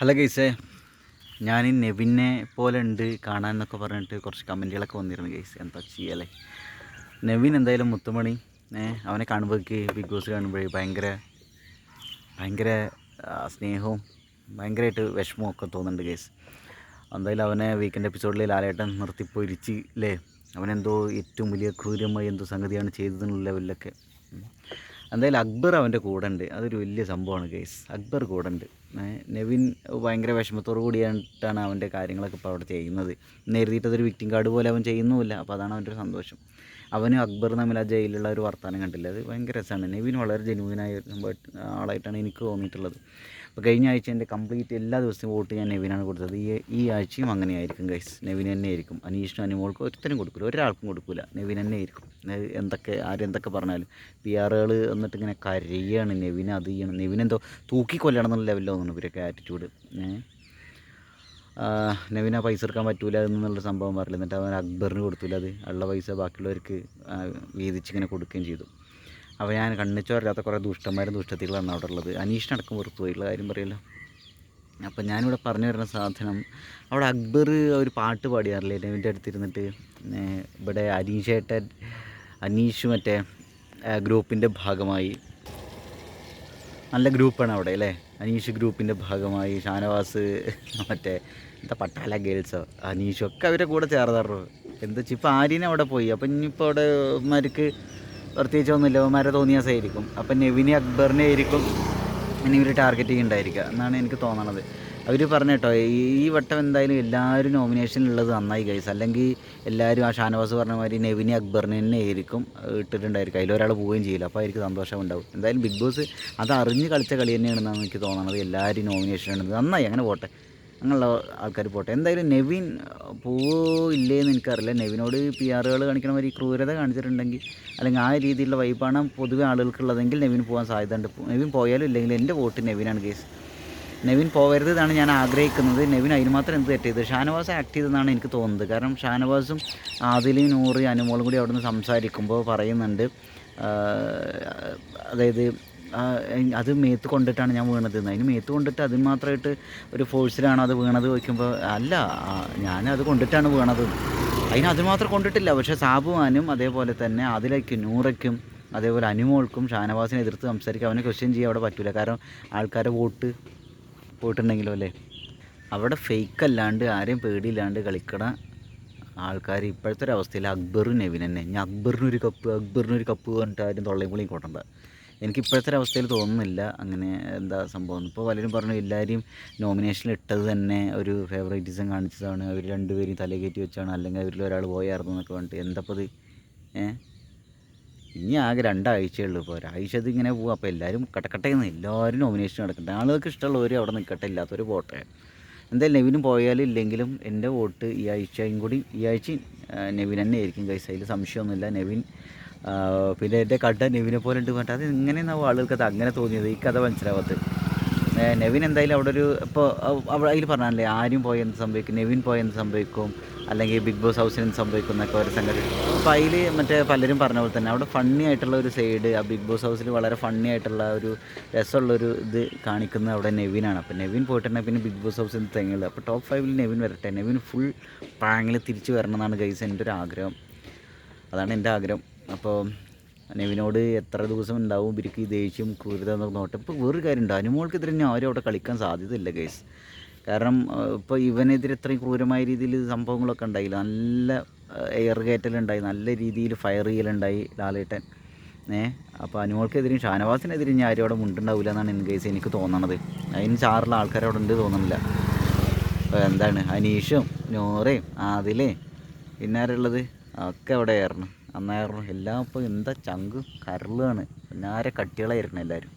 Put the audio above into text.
Hello ഗൈസേ ഞാൻ ഈ നെവിനെ പോലെ ഉണ്ട് കാണാൻ എന്നൊക്കെ പറഞ്ഞിട്ട് കുറച്ച് കമന്റുകളൊക്കെ വന്നിരുന്നു ഗൈസ് എന്താ ചെയ്യല്ലേ നെവിൻ എന്തായാലും മുത്തുമണി അവനെ കാണുമ്പോഴേക്ക് ബിഗ് ബോസ് കാണുമ്പോഴേ ഭയങ്കര ഭയങ്കര സ്നേഹവും ഭയങ്കരമായിട്ട് വിഷമവും ഒക്കെ തോന്നുന്നുണ്ട് ഗൈസ്. എന്തായാലും അവനെ വീക്കെൻഡ് എപ്പിസോഡിൽ ലാലേട്ടൻ നിർത്തിപ്പൊരിച്ച് അല്ലേ അവനെന്തോ ഏറ്റവും വലിയ ക്രൂരമായി എന്തോ സംഗതിയാണ് ചെയ്തതെന്നുള്ള ലെവലിലൊക്കെ എന്തായാലും അക്ബർ അവന്റെ കൂടെ ഉണ്ട്. അതൊരു വലിയ സംഭവമാണ് ഗൈസ്. അക്ബർ കൂടെ ഉണ്ട്. നെവിൻ ഭയങ്കര വിഷമത്തോടു കൂടിയിട്ടാണ് അവന്റെ കാര്യങ്ങളൊക്കെ ഇപ്പോൾ അവിടെ ചെയ്യുന്നത്. നേരിട്ടതൊരു വിക്റ്റിംഗ് കാർഡ് പോലെ അവൻ ചെയ്യുന്നുമില്ല. അപ്പോൾ അതാണ് അവന്റെ ഒരു സന്തോഷം. അവനും അക്ബർ തമ്മിൽ ആ ജയിലുള്ള ഒരു വർത്തമാനം കണ്ടില്ല? അത് ഭയങ്കര രസമാണ്. നെവിൻ വളരെ ജെനുവിനായ ആളായിട്ടാണ് എനിക്ക് തോന്നിയിട്ടുള്ളത്. അപ്പോൾ കഴിഞ്ഞ ആഴ്ച എന്റെ കംപ്ലീറ്റ് എല്ലാ ദിവസവും വോട്ട് ഞാൻ നെവിനാണ് കൊടുത്തത്. ഈ ഈ ആഴ്ചയും അങ്ങനെയായിരിക്കും ഗൈസ് നെവിൻ തന്നെ ആയിരിക്കും അനീഷിനും അനുമോൾക്കും ഒരുത്തരും കൊടുക്കില്ല ഒരാൾക്കും കൊടുക്കില്ല നെവിൻ തന്നെ ആയിരിക്കും എന്തൊക്കെ ആരെന്തൊക്കെ പറഞ്ഞാലും. പി ആറുകൾ എന്നിട്ട് ഇങ്ങനെ കരയാണ്. നെവിനെ അത് ചെയ്യണം. നെവിനെന്തോ തൂക്കിക്കൊല്ലണം എന്നുള്ള ലെവലിൽ തോന്നുന്നു ഇവരൊക്കെ ആറ്റിറ്റ്യൂഡ് ഏഹ് നവീന പൈസ എടുക്കാൻ പറ്റൂല എന്നുള്ള സംഭവം പറയില്ല എന്നിട്ട് അവൻ അക്ബറിന് കൊടുത്തില്ല അത്. ഉള്ള പൈസ ബാക്കിയുള്ളവർക്ക് വീതിച്ചിങ്ങനെ കൊടുക്കുകയും ചെയ്തു. അപ്പോൾ ഞാൻ കണ്ണിച്ചോരില്ലാത്ത കുറേ ദുഷ്ടന്മാരും ദുഷ്ടത്തികളാണ് അവിടെ ഉള്ളത്. അനീഷിനടക്കം പുറത്തു പോയിട്ടുള്ള കാര്യം പറയില്ല. അപ്പം ഞാനിവിടെ പറഞ്ഞു വരുന്ന സാധനം അവിടെ അക്ബർ ഒരു പാട്ട് പാടിയാറില്ലേ? നെവിന്റെ അടുത്തിരുന്നിട്ട് ഇവിടെ അനീഷേട്ടൻ അനീഷ് മറ്റേ ഗ്രൂപ്പിന്റെ ഭാഗമായി. നല്ല ഗ്രൂപ്പാണ് അവിടെ അല്ലേ? അനീഷ് ഗ്രൂപ്പിന്റെ ഭാഗമായി ഷാനവാസ് മറ്റേ എന്താ പട്ടാല ഗേൾസോ അനീഷും ഒക്കെ അവരെ കൂടെ ചേർന്നാറോ എന്താ വെച്ചാൽ ഇപ്പോൾ ആര്യനെ അവിടെ പോയി. അപ്പം ഇനിയിപ്പോൾ അവിടെ അവന്മാർക്ക് പ്രത്യേകിച്ച് ഒന്നുമില്ല. അവന്മാരെ തോന്നിയാസായിരിക്കും. അപ്പം നെവിനെ അക്ബറിനെ ആയിരിക്കും ഇനി ഇവർ ടാർഗറ്റ് ചെയ്യുന്നുണ്ടായിരിക്കുക എന്നാണ് എനിക്ക് തോന്നണത്. അവർ പറഞ്ഞു കേട്ടോ ഈ വട്ടം എന്തായാലും എല്ലാവരും നോമിനേഷനിലുള്ളത് നന്നായി ഗൈസ് അല്ലെങ്കിൽ എല്ലാവരും ആ ഷാനവാസ് പറഞ്ഞ മാതിരി നെവിനി അക്ബറിനെ തന്നെ ആയിരിക്കും ഇട്ടിട്ടുണ്ടായിരിക്കും. അതിലൊരാൾ പോവുകയും ചെയ്യില്ല. അപ്പോൾ അവർക്ക് സന്തോഷം ഉണ്ടാവും. എന്തായാലും ബിഗ് ബോസ് അത് അറിഞ്ഞ് കളിച്ച കളി തന്നെയാണെന്നാണ് എനിക്ക് തോന്നുന്നത് എല്ലാവരും നോമിനേഷൻ ഉണ്ട് നന്നായി. അങ്ങനെ പോട്ടെ. അങ്ങനെയുള്ള ആൾക്കാർ പോട്ടെ. എന്തായാലും നെവിൻ പോവോ ഇല്ലേന്ന് എനിക്കറിയില്ല. നെവിനോട് പി ആറുകൾ കാണിക്കണ മാതിരി ക്രൂരത കാണിച്ചിട്ടുണ്ടെങ്കിൽ അല്ലെങ്കിൽ ആ രീതിയിലുള്ള വൈബാണ് പൊതുവെ ആളുകൾക്കുള്ളതെങ്കിൽ നെവിൻ പോകാൻ സാധ്യതയുണ്ട്. നെവിൻ പോയാലും ഇല്ലെങ്കിൽ എന്റെ വോട്ട് നെവിനാണ് കേസ് നെവിൻ പോകരുത് എന്നാണ് ഞാൻ ആഗ്രഹിക്കുന്നത്. നെവിൻ അതിന് മാത്രം എന്ത് തെറ്റിയത് ഷാനവാസ് ആക്ട് ചെയ്തെന്നാണ് എനിക്ക് തോന്നുന്നത്. കാരണം ഷാനവാസും ആദിലും നൂറ് അനുമോളും കൂടി അവിടെ നിന്ന് സംസാരിക്കുമ്പോൾ പറയുന്നുണ്ട് അതായത് അത് മേത്ത് കൊണ്ടിട്ടാണ് ഞാൻ വീണത് എന്ന്. അതിന് മേത്ത് കൊണ്ടിട്ട് അതിന് മാത്രമായിട്ട് ഒരു ഫോഴ്സിലാണ് അത് വീണത് ചോദിക്കുമ്പോൾ അല്ല ഞാൻ അത് കൊണ്ടിട്ടാണ് വീണത് അതിന് അത് മാത്രം കൊണ്ടിട്ടില്ല. പക്ഷേ സാബുവാനും അതേപോലെ തന്നെ അതിലേക്കും നൂറയ്ക്കും അതേപോലെ അനുമോൾക്കും ഷാനവാസിനെ എതിർത്ത് സംസാരിക്കാൻ അവനെ ക്വസ്റ്റ്യൻ ചെയ്യാൻ അവിടെ പറ്റില്ല കാരണം ആൾക്കാരെ വോട്ട് പോയിട്ടുണ്ടെങ്കിലോ അല്ലേ? അവിടെ ഫേക്ക് അല്ലാണ്ട് ആരെയും പേടിയില്ലാണ്ട് കളിക്കണ ആൾക്കാർ ഇപ്പോഴത്തെ ഒരു അവസ്ഥയിൽ അക്ബറും നെവിൻ തന്നെ. ഞാൻ അക്ബറിനൊരു കപ്പ് അക്ബറിനൊരു കപ്പ് പറഞ്ഞിട്ട് ആരും തൊള്ളയും കുളിയും കൊട്ടണ്ട. എനിക്ക് ഇപ്പോഴത്തെ ഒരു അവസ്ഥയിൽ തോന്നുന്നില്ല അങ്ങനെ എന്താ സംഭവം. ഇപ്പോൾ പലരും പറഞ്ഞു എല്ലാവരെയും നോമിനേഷനിൽ ഇട്ടത് തന്നെ ഒരു ഫേവറേറ്റിസം കാണിച്ചതാണ്. അവർ രണ്ടുപേരും തലകയറ്റി വെച്ചാണ്. അല്ലെങ്കിൽ അവരിൽ ഒരാൾ പോയായിരുന്നു എന്നൊക്കെ പറഞ്ഞിട്ട്. എന്തപ്പോൾ ഇത് ഏഹ് ഇനി ആകെ രണ്ടാഴ്ചയേ ഉള്ളൂ ഇപ്പോൾ ഒരാഴ്ച ഇത് ഇങ്ങനെ പോവും. അപ്പോൾ എല്ലാവരും കട്ടക്കട്ടയെന്ന് എല്ലാവരും നോമിനേഷൻ നടക്കട്ടെ. ആളുകൾക്ക് ഇഷ്ടമുള്ളവർ അവിടെ നിൽക്കട്ടെ ഇല്ലാത്തവർ പോട്ടെ. എന്തായാലും നെവിനും പോയാലും ഇല്ലെങ്കിലും എന്റെ വോട്ട് ഈ ആഴ്ചയും കൂടി ഈ ആഴ്ച നെവിൻ തന്നെ ആയിരിക്കും കൈസ് അതിൽ സംശയമൊന്നുമില്ല. നെവിൻ പിന്നെ എന്റെ കട നെവിനെ പോലെ ഉണ്ട് പറഞ്ഞിട്ട് അത് ഇങ്ങനെയാണ് ആളുകൾക്ക് അത് അങ്ങനെ തോന്നിയത്. ഈ കഥ മനസ്സിലാവാത്തത്. നെവിൻ എന്തായാലും അവിടെ ഒരു ഇപ്പോൾ അവിടെ അതിൽ പറഞ്ഞാലേ ആരും പോയി എന്ത് സംഭവിക്കും? നെവിൻ പോയി എന്ത് സംഭവിക്കും? അല്ലെങ്കിൽ ബിഗ് ബോസ് ഹൗസിൽ എന്ത് സംഭവിക്കും എന്നൊക്കെ ഒരു സംഗതി. അപ്പോൾ അതിൽ മറ്റേ പലരും പറഞ്ഞ പോലെ തന്നെ അവിടെ ഫണ്ണി ആയിട്ടുള്ള ഒരു സൈഡ് ആ ബിഗ് ബോസ് ഹൗസിൽ വളരെ ഫണ്ണി ആയിട്ടുള്ള ഒരു രസമുള്ളൊരു ഇത് കാണിക്കുന്നത് അവിടെ നെവിനാണ്. അപ്പോൾ നെവിൻ പോയിട്ടുണ്ടെങ്കിൽ പിന്നെ ബിഗ് ബോസ് ഹൗസിൽ തെങ്ങില്ല അപ്പോൾ ടോപ്പ് ഫൈവിൽ നെവിൻ വരട്ടെ. നെവിൻ ഫുൾ പ്രാങ്ങിൽ തിരിച്ചു വരണം എന്നാണ് ഗൈസ് എന്റെ ഒരു ആഗ്രഹം അതാണ് എന്റെ ആഗ്രഹം. അപ്പോൾ നെവിനോട് എത്ര ദിവസം ഉണ്ടാവും ഇവർക്ക് ഈ ദേഷ്യം ക്രൂരത എന്നൊക്കെ നോട്ടെ ഇപ്പോൾ വേറൊരു കാര്യമുണ്ട്. അനുമോൾക്കെതിരെ ഇനി ആരും അവിടെ കളിക്കാൻ സാധ്യതയില്ല ഗൈസ് കാരണം ഇപ്പോൾ ഇവനെതിരെ ഇത്രയും ക്രൂരമായ രീതിയിൽ സംഭവങ്ങളൊക്കെ ഉണ്ടായില്ല നല്ല എയർ കയറ്റലുണ്ടായി നല്ല രീതിയിൽ ഫയർ ചെയ്യലുണ്ടായി ലാലേട്ടൻ. ഏ അപ്പോൾ അനുമോൾക്കെതിരെയും ഷാനവാസിനെതിരെ ഇനി ആരും അവിടെ മുണ്ടുണ്ടാവില്ല എന്നാണ് എനിക്ക് കേസ് എനിക്ക് തോന്നണത്. അതിന് ചാറുള്ള ആൾക്കാർ അവിടെ ഉണ്ട് തോന്നുന്നില്ല അപ്പോൾ എന്താണ്? അനീഷും നോറയും ആദിലേ പിന്നെ ആരുള്ളത് ഒക്കെ അവിടെ ആയിരുന്നു അന്നായിരുന്നു എല്ലാം ഇപ്പോൾ എന്താ ചങ്ക് കരളാണ്. ആരെ കട്ടികളായിരിക്കണം എല്ലാവരും